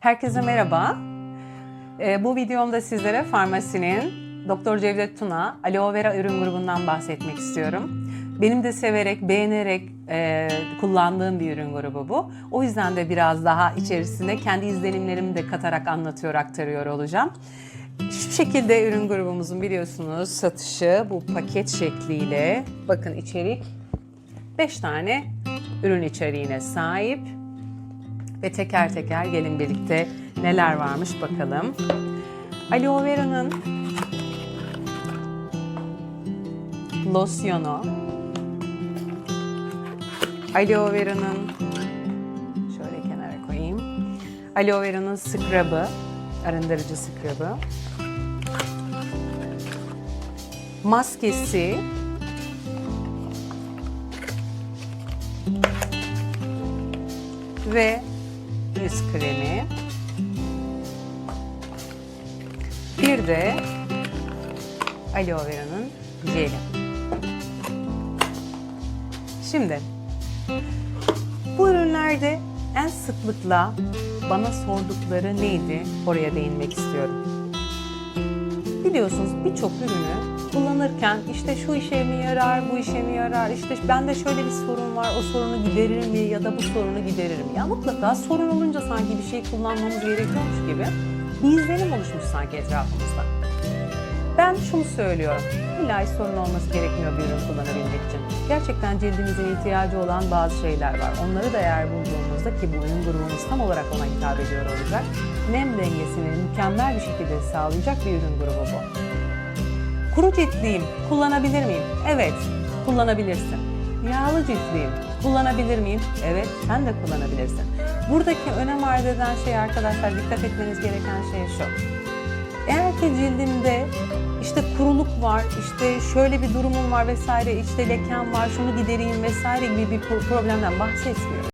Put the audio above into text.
Herkese merhaba. Ee, bu videomda sizlere farmasinin Doktor Cevdet Tuna aloe vera ürün grubundan bahsetmek istiyorum. Benim de severek, beğenerek e, kullandığım bir ürün grubu bu. O yüzden de biraz daha içerisine kendi izlenimlerimi de katarak anlatıyor, aktarıyor olacağım. Şu şekilde ürün grubumuzun biliyorsunuz satışı bu paket şekliyle. Bakın içerik 5 tane ürün içeriğine sahip. Ve teker teker gelin birlikte neler varmış bakalım. Aloe vera'nın losyonu, aloe vera'nın şöyle kenara koyayım. Aloe vera'nın scrub'ı, arındırıcı scrub'ı. Maskesi, ve yüz kremi. Bir de aloe vera'nın jeli. Şimdi bu ürünlerde en sıklıkla bana sordukları neydi? Oraya değinmek istiyorum. Biliyorsunuz birçok ürünü kullanırken işte şu işe mi yarar, bu işe mi yarar, işte bende şöyle bir sorun var, o sorunu giderir mi ya da bu sorunu giderir mi? Ya mutlaka sorun olunca sanki bir şey kullanmamız gerekiyormuş gibi bir izlenim oluşmuş sanki etrafımızda. Ben şunu söylüyorum, illa sorun olması gerekmiyor bir ürün kullanabilmek için. Gerçekten cildimizin ihtiyacı olan bazı şeyler var. Onları da eğer bulduğumuzda ki bu ürün grubumuz tam olarak ona hitap ediyor olacak, nem dengesini mükemmel bir şekilde sağlayacak bir ürün grubu bu. Kuru ciltliyim, kullanabilir miyim? Evet, kullanabilirsin. Yağlı ciltliyim, kullanabilir miyim? Evet, sen de kullanabilirsin. Buradaki önem arz eden şey arkadaşlar, dikkat etmeniz gereken şey şu. Eğer ki cildimde işte kuruluk var, işte şöyle bir durumum var vesaire, işte lekem var, şunu gidereyim vesaire gibi bir pro- problemden bahsetmiyorum.